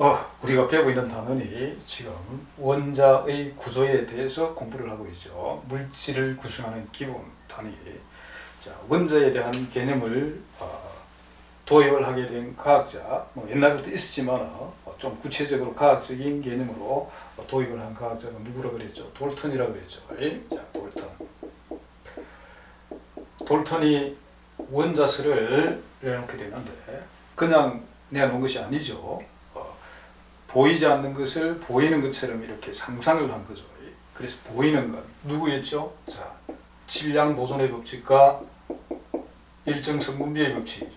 어, 우리가 배우고 있는 단원이 지금 원자의 구조에 대해서 공부를 하고 있죠. 물질을 구성하는 기본 단위. 자, 원자에 대한 개념을 어, 도입을 하게 된 과학자, 뭐 옛날부터 있었지만 어, 좀 구체적으로 과학적인 개념으로 어, 도입을 한 과학자가 누구라 그랬죠? 돌턴이라고 그랬죠. 예? 자, 돌턴. 돌턴이 원자설을 내놓게 되는데 그냥 내놓은 것이 아니죠. 어, 보이지 않는 것을 보이는 것처럼 이렇게 상상을 한 거죠. 그래서 보이는 건 누구였죠? 자, 질량 보존의 법칙과 일정 성분비의 법칙이죠.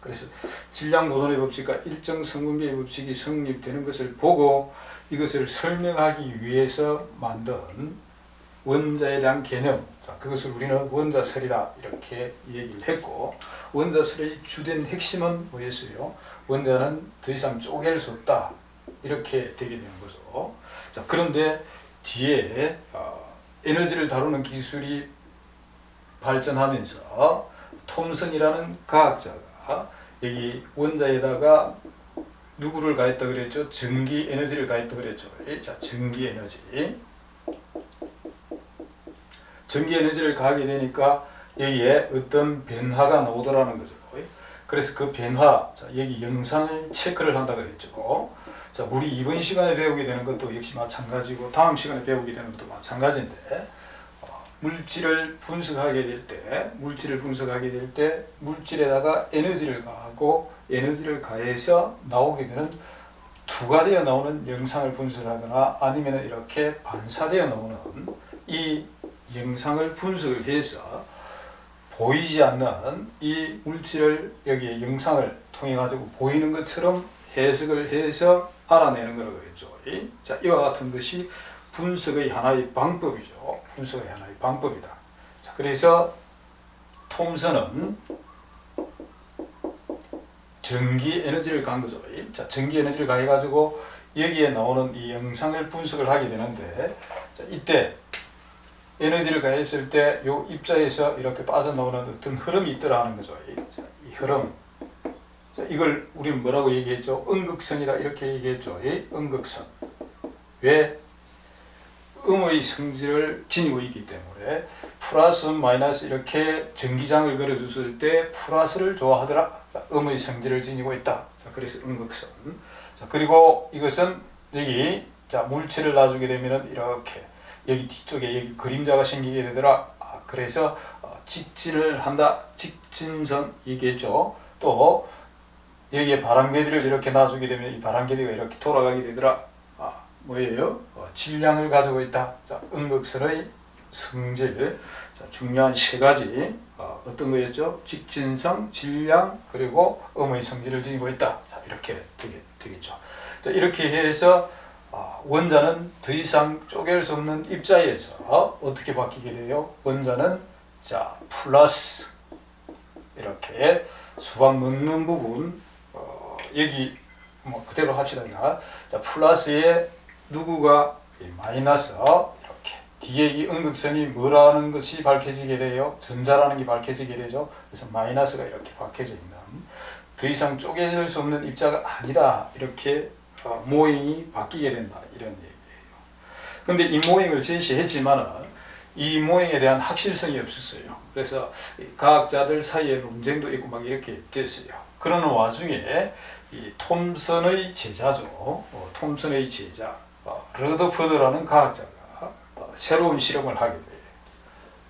그래서 질량 보존의 법칙과 일정 성분비의 법칙이 성립되는 것을 보고 이것을 설명하기 위해서 만든 원자에 대한 개념, 자, 그것을 우리는 원자설이다 이렇게 얘기를 했고 원자설의 주된 핵심은 뭐였어요? 원자는 더 이상 쪼갤 수 없다 이렇게 되게 되는 거죠. 자 그런데 뒤에 어, 에너지를 다루는 기술이 발전하면서 톰슨이라는 과학자가 여기 원자에다가 누구를 가했다 그랬죠? 전기 에너지를 가했다 그랬죠. 자 전기 에너지. 전기 에너지를 가하게 되니까 여기에 어떤 변화가 나오더라는 거죠. 그래서 그 변화, 자, 여기 영상을 체크를 한다 그랬죠. 자, 우리 이번 시간에 배우게 되는 것도 역시 마찬가지고 다음 시간에 배우게 되는 것도 마찬가지인데 어, 물질을 분석하게 될 때, 물질을 분석하게 될 때 물질에다가 에너지를 가하고 에너지를 가해서 나오게 되는 투가 되어 나오는 영상을 분석하거나 아니면 이렇게 반사되어 나오는 이 영상을 분석을 해서 보이지 않는 이 물질을 여기에 영상을 통해 가지고 보이는 것처럼 해석을 해서 알아내는 거라고 그랬죠. 자, 이와 같은 것이 분석의 하나의 방법이죠. 분석의 하나의 방법이다. 자, 그래서 톰슨은 전기 에너지를 간 거죠. 자, 전기 에너지를 가해 가지고 여기에 나오는 이 영상을 분석을 하게 되는데 자, 이때 에너지를 가했을 때요 입자에서 이렇게 빠져나오는 어떤 흐름이 있더라 하는 거죠. 이, 이 흐름. 자, 이걸 우리는 뭐라고 얘기했죠? 음극선이라 이렇게 얘기했죠. 이 음극선. 왜? 음의 성질을 지니고 있기 때문에 플러스 마이너스 이렇게 전기장을 걸어줬을 때 플러스를 좋아하더라. 자, 음의 성질을 지니고 있다. 자, 그래서 음극선. 자, 그리고 이것은 여기 자 물체를 놔주게 되면은 이렇게 여기 뒤쪽에 여기 그림자가 생기게 되더라. 아, 그래서 어, 직진을 한다. 직진선 얘기했죠. 또 여기에 바람개비를 이렇게 놔주게 되면 이 바람개비가 이렇게 돌아가게 되더라. 아, 뭐예요? 어, 질량을 가지고 있다. 자, 음극선의 성질. 자, 중요한 세 가지. 어, 어떤 거였죠? 직진성, 질량, 그리고 음의 성질을 지니고 있다. 자, 이렇게 되겠, 되겠죠. 자, 이렇게 해서 원자는 더 이상 쪼갤 수 없는 입자에서 어떻게 바뀌게 돼요? 원자는 자 플러스 이렇게 수박 넣는 부분 어, 여기 뭐 그대로 합시다. 자 플러스에 누구가 마이너스 이렇게 뒤에 이 음극선이 뭐라는 것이 밝혀지게 돼요. 전자라는 게 밝혀지게 되죠. 그래서 마이너스가 이렇게 있는 더 이상 쪼개질 수 없는 입자가 아니다 이렇게 어, 모형이 바뀌게 된다 이런 얘기예요. 근데 이 모형을 제시했지만은 이 모형에 대한 확실성이 없었어요. 그래서 과학자들 사이에 논쟁도 있고 막 이렇게 됐어요. 그러는 와중에 이 톰슨의 제자죠. 어, 톰슨의 제자 어, 러더퍼드라는 과학자가 어, 새로운 실험을 하게 돼요.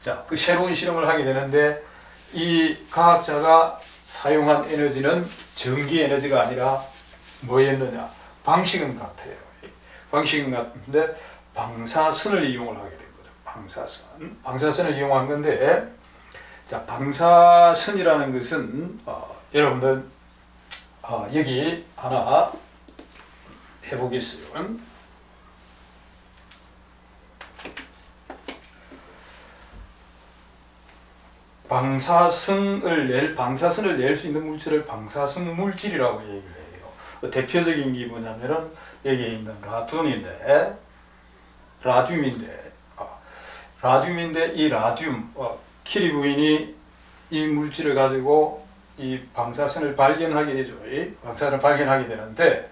자, 그 새로운 실험을 하게 되는데 이 과학자가 사용한 에너지는 전기 에너지가 아니라 뭐였느냐? 방식은 같아요. 방식은 같은데 방사선을 이용을 하게 된 거죠. 방사선. 방사선을 이용한 건데 자 방사선이라는 것은 어, 여러분들 어, 여기 하나 해보겠어요. 방사선을 낼 방사선을 낼 수 있는 물질을 방사선 물질이라고 얘기를 해요. 그 대표적인 게 뭐냐면은 여기에 있는 라듐인데 라듐인데 아, 라듐인데 이 라듐 어, 키리 부인이 이 물질을 가지고 이 방사선을 발견하게 되죠. 이 방사선을 발견하게 되는데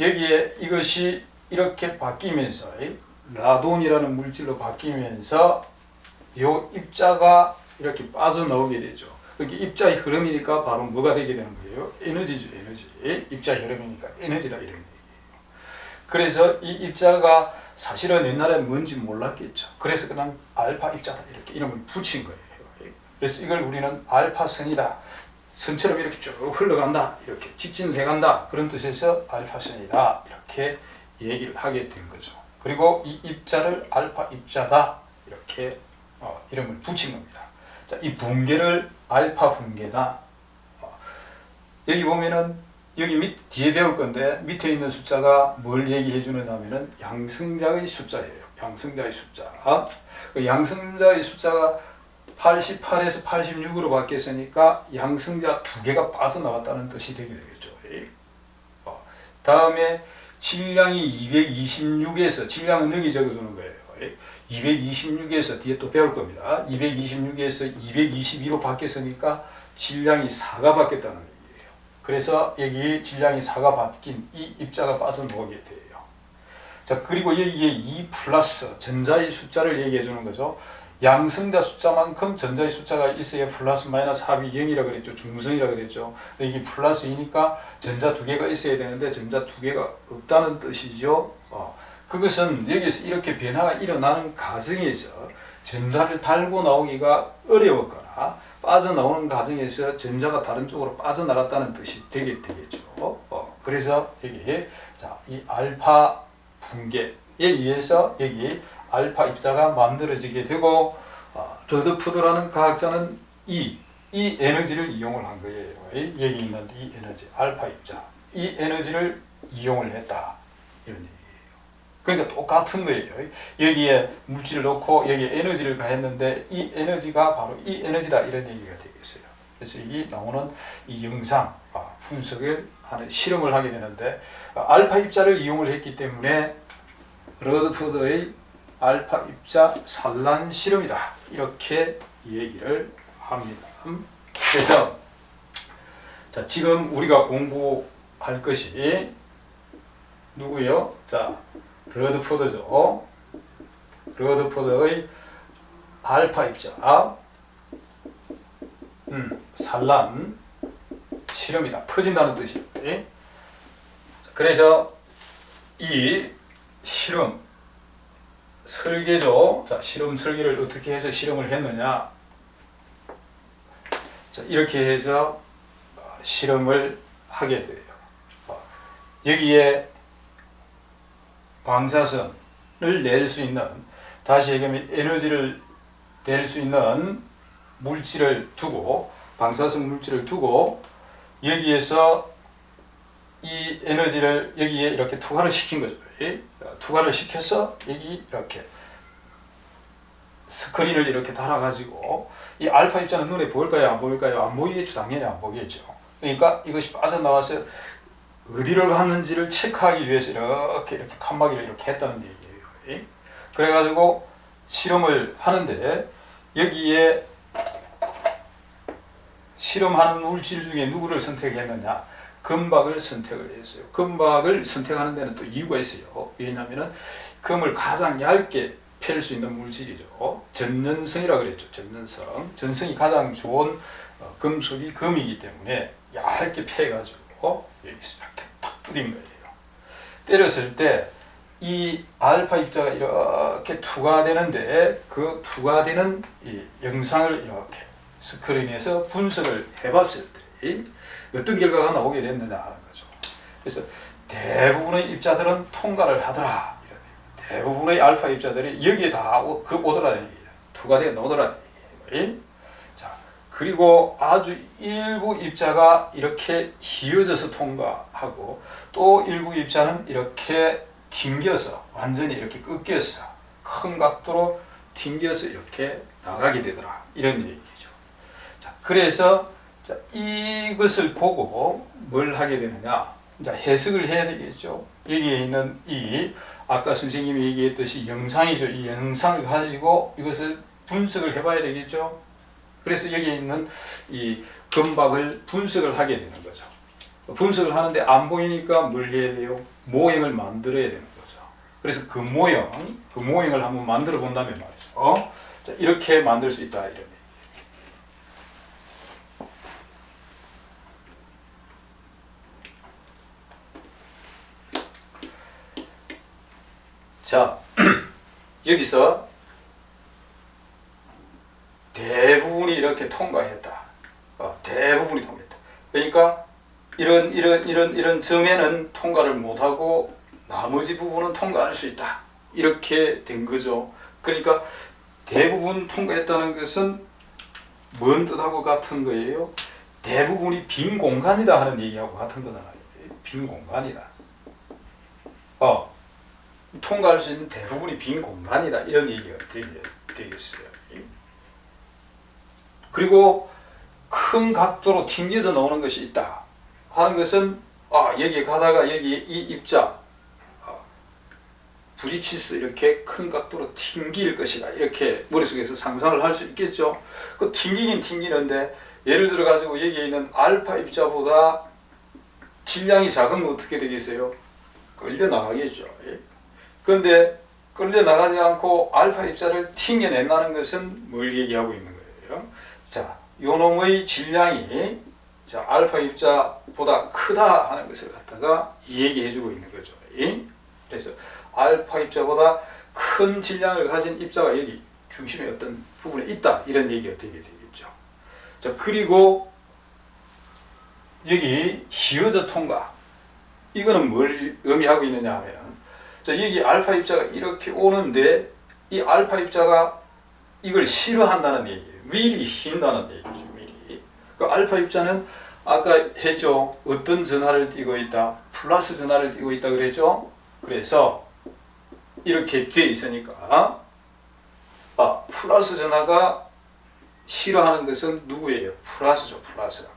여기에 이것이 이렇게 바뀌면서 이 라돈이라는 물질로 바뀌면서 요 입자가 이렇게 빠져나오게 되죠. 그게 입자의 흐름이니까 바로 뭐가 되게 되는 거예요? 에너지죠, 에너지. 입자의 흐름이니까 에너지다 이런 얘기예요. 그래서 이 입자가 사실은 옛날에 뭔지 몰랐겠죠. 그래서 그냥 알파 입자다 이렇게 이름을 붙인 거예요. 그래서 이걸 우리는 알파선이다. 선처럼 이렇게 쭉 흘러간다. 이렇게 직진을 해간다. 그런 뜻에서 알파선이다. 이렇게 얘기를 하게 된 거죠. 그리고 이 입자를 알파 입자다. 이렇게 어, 이름을 붙인 겁니다. 자, 이 붕괴를 알파 붕괴다. 어, 여기 보면은 여기 밑 뒤에 배울 건데 밑에 있는 숫자가 뭘 얘기해 주느냐면은 양승자의 숫자예요. 양승자의 숫자. 그 양승자의 숫자가 88에서 86으로 바뀌었으니까 양승자 두 개가 빠져나왔다는 뜻이 되게 되겠죠. 어, 다음에 질량이 226에서 질량은 여기 적어주는 거예요. 226에서 뒤에 또 배울 겁니다. 226에서 222로 바뀌었으니까 질량이 4가 바뀌었다는 얘기예요. 그래서 여기 질량이 4가 바뀐 이 입자가 빠져나오게 돼요. 자 그리고 여기에 2 플러스 전자의 숫자를 얘기해 주는 거죠. 양승자 숫자만큼 전자의 숫자가 있어야 플러스 마이너스 합이 0이라 그랬죠. 중성이라 그랬죠. 이게 플러스 2니까 전자 두 개가 있어야 되는데 전자 두 개가 없다는 뜻이죠. 어. 그것은 여기서 이렇게 변화가 일어나는 과정에서 전자를 달고 나오기가 어려웠거나 빠져나오는 과정에서 전자가 다른 쪽으로 빠져나갔다는 뜻이 되게 되겠죠. 어. 그래서 여기 자, 이 알파 붕괴에 의해서 여기 알파 입자가 만들어지게 되고 어, 러드푸드라는 과학자는 이, 이 에너지를 이용을 한 거예요. 여기 있는 이 에너지, 알파 입자. 이 에너지를 이용을 했다. 이런 얘기예요. 그러니까 똑같은 거예요. 여기에 물질을 넣고 여기에 에너지를 가했는데 이 에너지가 바로 이 에너지다. 이런 얘기가 되겠어요. 그래서 이 나오는 이 영상 아, 분석을 하는 실험을 하게 되는데 아, 알파 입자를 이용을 했기 때문에 러드푸드의 알파 입자 산란 실험이다. 이렇게 얘기를 합니다. 그래서 자, 지금 우리가 공부할 것이 누구요? 자, 러드포드죠. 러드포드의 알파 입자 음, 산란 실험이다. 퍼진다는 뜻이에요. 그래서 이 실험 설계죠. 자, 실험 설계를 어떻게 해서 실험을 했느냐? 자, 이렇게 해서 어, 실험을 하게 돼요. 어, 여기에 방사선을 낼 수 있는 다시 얘기하면 에너지를 낼 수 있는 물질을 두고 방사선 물질을 두고 여기에서 이 에너지를 여기에 이렇게 투과를 시킨 거죠. 투과를 시켜서 여기 이렇게 스크린을 이렇게 달아가지고 이 알파 입자는 눈에 보일까요? 안 보일까요? 안 보이겠죠. 당연히 안 보겠죠. 그러니까 이것이 빠져나와서 어디를 갔는지를 체크하기 위해서 이렇게 이렇게 칸막이를 이렇게 했다는 얘기예요. 그래가지고 실험을 하는데 여기에 실험하는 물질 중에 누구를 선택했느냐? 금박을 선택을 했어요. 금박을 선택하는 데는 또 이유가 있어요. 왜냐하면 금을 가장 얇게 펼 수 있는 물질이죠. 전년성이라 그랬죠. 전년성. 전성이 가장 좋은 어, 금속이 금이기 때문에 얇게 패가지고 여기서 이렇게 탁 뿌린 거예요. 때렸을 때 이 알파 입자가 이렇게 투과되는데 그 투과되는 이 영상을 이렇게 스크린에서 분석을 해봤을 때 어떤 결과가 나오게 됐느냐 하는 거죠. 그래서 대부분의 입자들은 통과를 하더라. 대부분의 알파 입자들이 여기에 다그 오더라는 얘기예요. 투과되어 나오더라는 얘기예요. 자, 그리고 아주 일부 입자가 이렇게 휘어져서 통과하고 또 일부 입자는 이렇게 튕겨서 완전히 이렇게 꺾여서 큰 각도로 튕겨서 이렇게 나가게 되더라. 이런 얘기죠. 자, 그래서 자, 이것을 보고 뭘 하게 되느냐? 자, 해석을 해야 되겠죠. 여기에 있는 이 아까 선생님이 얘기했듯이 영상이죠. 이 영상을 가지고 이것을 분석을 해봐야 되겠죠. 그래서 여기에 있는 이 금박을 분석을 하게 되는 거죠. 분석을 하는데 안 보이니까 뭘 해야 돼요? 모형을 만들어야 되는 거죠. 그래서 그 모형, 그 모형을 한번 만들어 본다면 말이죠. 어? 자, 이렇게 만들 수 있다 얘기. 자, 여기서 대부분이 이렇게 통과했다. 어, 대부분이 통과했다. 그러니까 이런 이런 이런 이런 점에는 통과를 못하고 나머지 부분은 통과할 수 있다. 이렇게 된 거죠. 그러니까 대부분 통과했다는 것은 뭔 뜻하고 같은 거예요? 대부분이 빈 공간이다 하는 얘기하고 같은 거잖아요. 빈 공간이다. 어, 통과할 수 있는 대부분이 빈 공간이다 이런 얘기가 되겠, 되겠어요. 그리고 큰 각도로 튕겨져 나오는 것이 있다 하는 것은 아 여기 가다가 여기 이 입자 아, 부딪히서 이렇게 큰 각도로 튕길 것이다 이렇게 머릿속에서 상상을 할 수 있겠죠. 그 튕기긴 튕기는데 예를 들어 가지고 여기에 있는 알파 입자보다 질량이 작으면 어떻게 되겠어요? 끌려 나가겠죠. 예? 그런데 끌려 나가지 않고 알파 입자를 튕겨낸다는 것은 뭘 얘기하고 있는 거예요? 자, 요 놈의 질량이 자, 알파 입자보다 크다 하는 것을 갖다가 얘기해 주고 있는 거죠. 예? 그래서 알파 입자보다 큰 질량을 가진 입자가 여기 중심의 어떤 부분에 있다 이런 얘기가 되게 되겠죠. 자, 그리고 여기 히어저 통과 이거는 뭘 의미하고 있느냐 하면은 자, 여기 알파 입자가 이렇게 오는데 이 알파 입자가 이걸 싫어한다는 얘기예요. 미리 흰다는 얘기죠. 미리. 그 알파 입자는 아까 했죠. 어떤 전하를 띠고 있다. 플러스 전하를 띠고 있다 그랬죠. 그래서 이렇게 돼 있으니까 아, 플러스 전하가 싫어하는 것은 누구예요? 플러스죠. 플러스.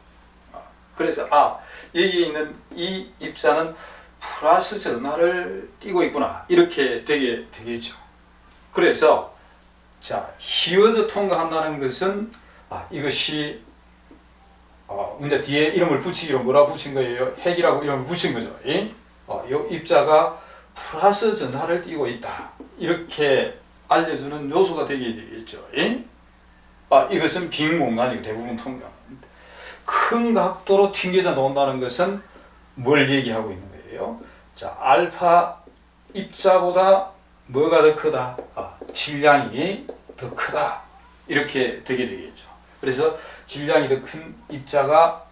아, 그래서 아, 여기 있는 이 입자는 플러스 전하를 띠고 있구나. 이렇게 되게 되겠죠. 그래서 자, 히어져 통과한다는 것은 아, 이것이 어, 근데 뒤에 이름을 붙이기로 뭐라 붙인 거예요? 핵이라고 이름을 붙인 거죠. 이 어, 요 입자가 플러스 전하를 띠고 있다. 이렇게 알려주는 요소가 되게 되겠죠. 이? 아, 이것은 빈 공간이고 대부분 통과. 큰 각도로 튕겨져 나온다는 것은 뭘 얘기하고 있는 거예요? 자, 알파 입자보다 뭐가 더 크다? 아, 질량이 더 크다. 이렇게 되게 되겠죠. 그래서 질량이 더 큰 입자가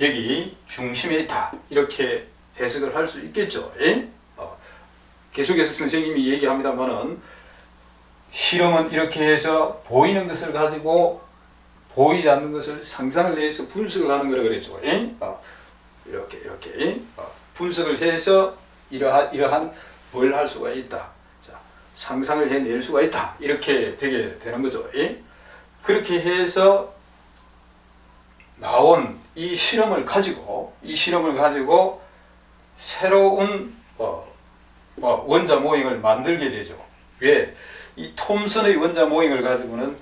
여기 중심에 있다. 이렇게 해석을 할 수 있겠죠. 예? 어, 계속해서 선생님이 얘기합니다만은 실험은 이렇게 해서 보이는 것을 가지고 보이지 않는 것을 상상을 해서 분석을 하는 거라 그랬죠. 예? 어, 이렇게 이렇게 어, 분석을 해서 이러한 이러한 뭘 할 수가 있다. 자, 상상을 해낼 수가 있다. 이렇게 되게 되는 거죠. 예? 그렇게 해서 나온 이 실험을 가지고 이 실험을 가지고 새로운 어, 어, 원자 모형을 만들게 되죠. 왜? 이 톰슨의 원자 모형을 가지고는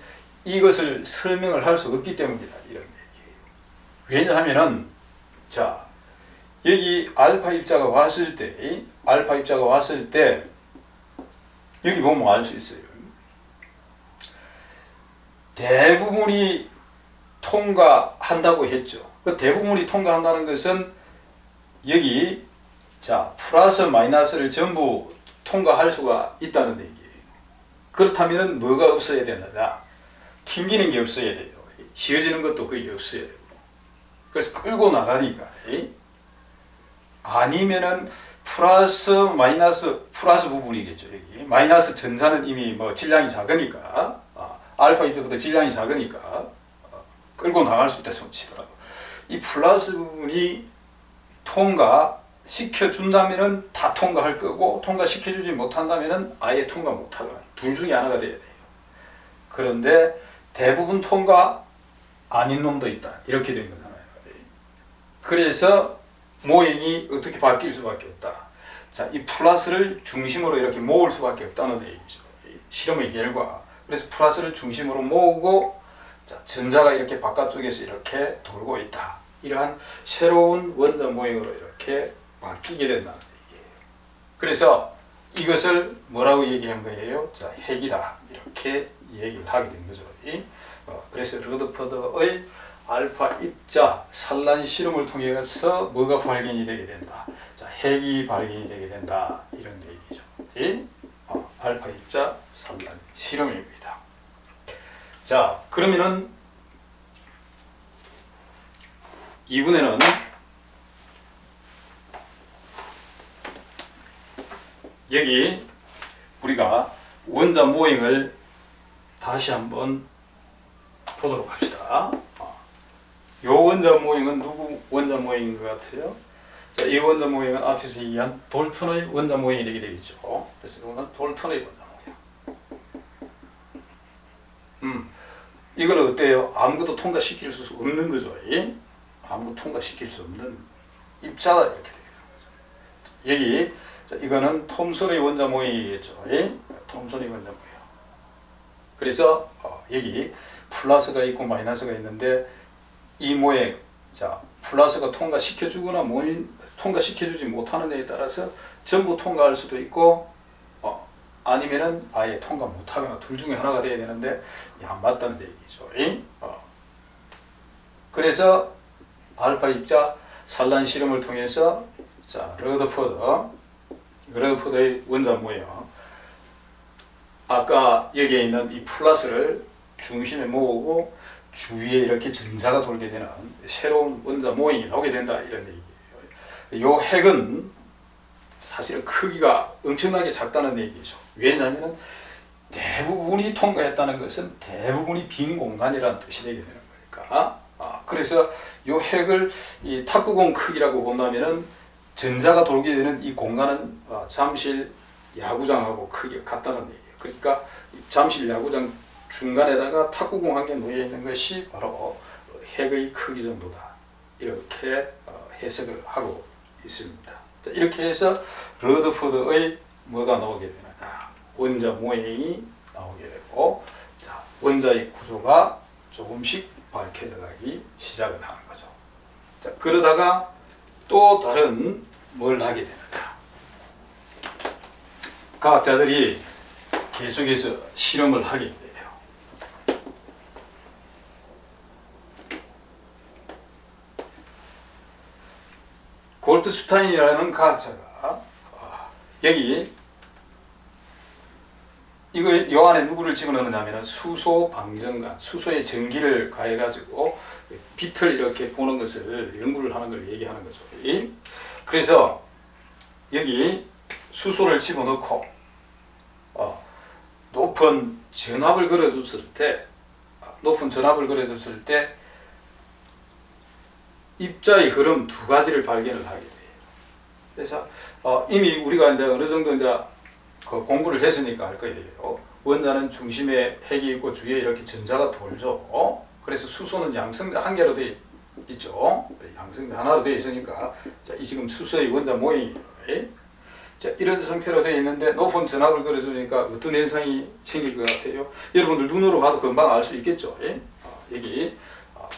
이것을 설명을 할 수 없기 때문이다. 이런 얘기예요. 왜냐하면은 자 여기 알파 입자가 왔을 때 알파 입자가 왔을 때 여기 보면 알 수 있어요. 대부분이 통과한다고 했죠. 그 대부분이 통과한다는 것은 여기 자 플러스 마이너스를 전부 통과할 수가 있다는 얘기예요. 그렇다면 뭐가 없어야 되느냐? 튕기는 게 없어야 돼요. 휘어지는 것도 거의 없어야 되고. 그래서 끌고 나가니까. 아니면은 플러스 마이너스 플러스 부분이겠죠 여기 마이너스 전자는 이미 뭐 질량이 작으니까 아, 알파 입자보다 질량이 작으니까 어, 끌고 나갈 수 있다 손치더라도 이 플러스 부분이 통과 시켜 준다면은 다 통과할 거고 통과 시켜주지 못한다면은 아예 통과 못하거나 둘 중에 하나가 돼야 돼요. 그런데 대부분 통과 아닌 놈도 있다 이렇게 된 거잖아요. 그래서 모형이 어떻게 바뀔 수밖에 없다. 자, 이 플러스를 중심으로 이렇게 모을 수밖에 없다는 얘기죠. 실험의 결과. 그래서 플러스를 중심으로 모으고 자, 전자가 이렇게 바깥쪽에서 이렇게 돌고 있다. 이러한 새로운 원자 모형으로 이렇게 바뀌게 된다는 얘기예요. 그래서 이것을 뭐라고 얘기한 거예요? 자, 핵이다. 이렇게 얘기를 하게 된 거죠. 이, 어, 그래서 러더퍼드의 알파 입자 산란 실험을 통해서 뭐가 발견이 되게 된다. 자, 핵이 발견이 되게 된다. 이런 얘기죠. 이, 어, 알파 입자 산란 실험입니다. 자, 그러면은 이번에는 여기 우리가 원자 모형을 다시 한번 보도록 합시다. 어. 요 원자 모형은 누구 원자 모형인 것 같아요? 자, 이 원자 모형은 앞에서 얘기한 돌턴의 원자 모형이 되게 되겠죠. 그래서 이거는 돌턴의 원자 모형. 음, 이거는 어때요? 아무것도 통과시킬 수 없는 거죠. 이? 아무것도 통과시킬 수 없는 입자다 이렇게 되는. 여기 자, 이거는 톰슨의 원자 모형이겠죠. 이? 톰슨의 원자 모형. 그래서 어, 여기 플러스가 있고 마이너스가 있는데 이 모양 자 플러스가 통과시켜주거나 모인 통과시켜주지 못하는 데에 따라서 전부 통과할 수도 있고 어, 아니면은 아예 통과 못하거나 둘 중에 하나가 돼야 되는데 이안 맞다는 얘기죠. 이? 어. 그래서 알파 입자 산란 실험을 통해서 자 러더포드 러더포드의 원자 모형 아까 여기에 있는 이 플러스를 중심에 모으고 주위에 이렇게 전자가 돌게 되는 새로운 원자 모형이 나오게 된다 이런 얘기예요. 요 핵은 사실은 크기가 엄청나게 작다는 얘기죠. 왜냐하면 대부분이 통과했다는 것은 대부분이 빈 공간이라는 뜻이 되게 되는 거니까. 아, 그래서 요 핵을 이 탁구공 크기라고 본다면은 전자가 돌게 되는 이 공간은 어, 잠실 야구장하고 크기가 같다는 얘기예요. 그러니까 이 잠실 야구장 중간에다가 탁구공 한개 놓여 있는 것이 바로 핵의 크기 정도다. 이렇게 어, 해석을 하고 있습니다. 자, 이렇게 해서 러드포드의 뭐가 나오게 되느냐. 원자 모형이 나오게 되고 자, 원자의 구조가 조금씩 밝혀져 가기 시작을 하는 거죠. 자, 그러다가 또 다른 뭘 하게 되느냐. 과학자들이 계속해서 실험을 하게 돼요. 골트슈타인이라는 과학자가 아, 여기 이거 요 안에 누구를 집어넣느냐면 수소 방정관, 수소의 전기를 가해가지고 빛을 이렇게 보는 것을 연구를 하는 걸 얘기하는 거죠. 이? 그래서 여기 수소를 집어넣고 어, 높은 전압을 걸어줬을 때 높은 전압을 걸어줬을 때 입자의 흐름 두 가지를 발견을 하게 돼요. 그래서 어, 이미 우리가 이제 어느 정도 이제 그 공부를 했으니까 알 거예요. 원자는 중심에 핵이 있고 주위에 이렇게 전자가 돌죠. 어? 그래서 수소는 양성대 한 개로 돼 있죠. 양성대 하나로 돼 있으니까 자, 이 지금 수소의 원자 모형이에요. 예? 자, 이런 상태로 되어 있는데 높은 전압을 걸어주니까 어떤 현상이 생길 것 같아요? 여러분들 눈으로 봐도 금방 알 수 있겠죠. 예? 어, 여기 어,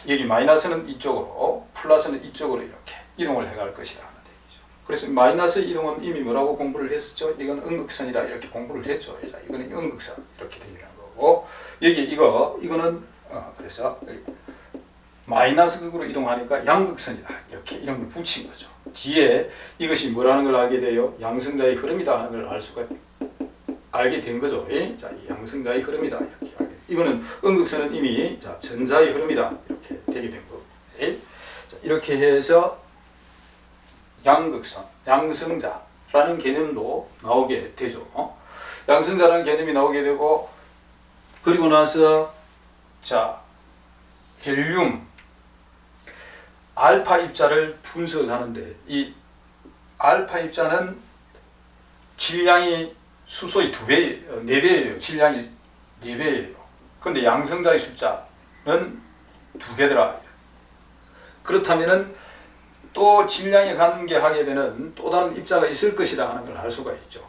여기 마이너스는 이쪽으로, 플러스는 이쪽으로 이렇게 이동을 해갈 얘기죠. 그래서 마이너스 이동은 이미 뭐라고 공부를 했었죠? 이건 음극선이다 이렇게 공부를 했죠. 자, 이거는 음극선 이렇게 되는 거고 여기 이거 이거는 어, 그래서 마이너스 극으로 이동하니까 양극선이다 이렇게 이름을 붙인 거죠. 뒤에 이것이 뭐라는 걸 알게 돼요? 양성자의 흐름이다 하는 걸 알 수가 알게 된 거죠. 예? 자, 이 양성자의 흐름이다 이렇게. 이거는 음극선은 이미 자 전자의 흐름이다 되게 된 거고. 이렇게 해서 양극선, 양성자라는 개념도 나오게 되죠. 어? 양성자라는 개념이 나오게 되고 그리고 나서 자 헬륨 알파 입자를 분석하는데 이 알파 입자는 질량이 수소의 두 배, 네 배예요. 질량이 네 배예요. 근데 양성자의 숫자는 두 배더라. 그렇다면은 또 질량이 관계하게 되는 또 다른 입자가 있을 것이다 하는 걸 알 수가 있죠.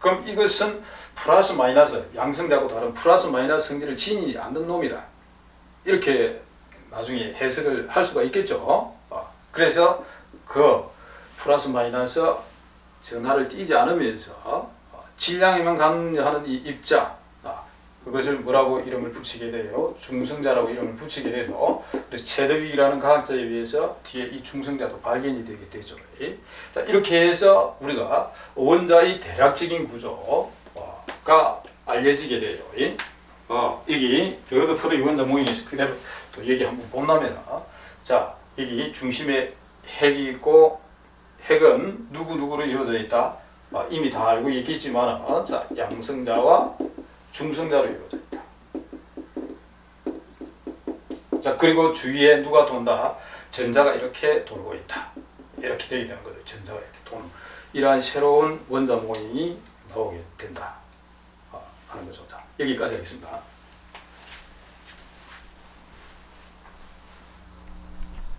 그럼 이것은 플러스 마이너스 양성자고 다른 플러스 마이너스 성질을 지니지 않는 놈이다. 이렇게 나중에 해석을 할 수가 있겠죠. 어, 그래서 그 플러스 마이너스 전하를 띄지 않으면서 어, 질량에만 관여하는 이 입자 아, 그것을 뭐라고 이름을 붙이게 돼요? 중성자라고 이름을 붙이게 돼도 그래서 체드윅이라는 과학자에 의해서 뒤에 이 중성자도 발견이 되게 되죠. 자 이렇게 해서 우리가 원자의 대략적인 구조가 알려지게 돼요. 예? 어, 여기 러드포드 유원자 모형에서 그대로 또 여기 한번 본다면 자 여기 중심에 핵이 있고 핵은 누구 누구로 이루어져 있다. 아, 이미 다 알고 있겠지만 자 양성자와 중성자로 이루어져 있다. 자 그리고 주위에 누가 돈다. 전자가 이렇게 돌고 있다. 이렇게 되게 되는 거죠. 전자가 이렇게 도는 이러한 새로운 원자 모형이 나오게 된다. 아, 하는 거죠. 자, 여기까지 하겠습니다.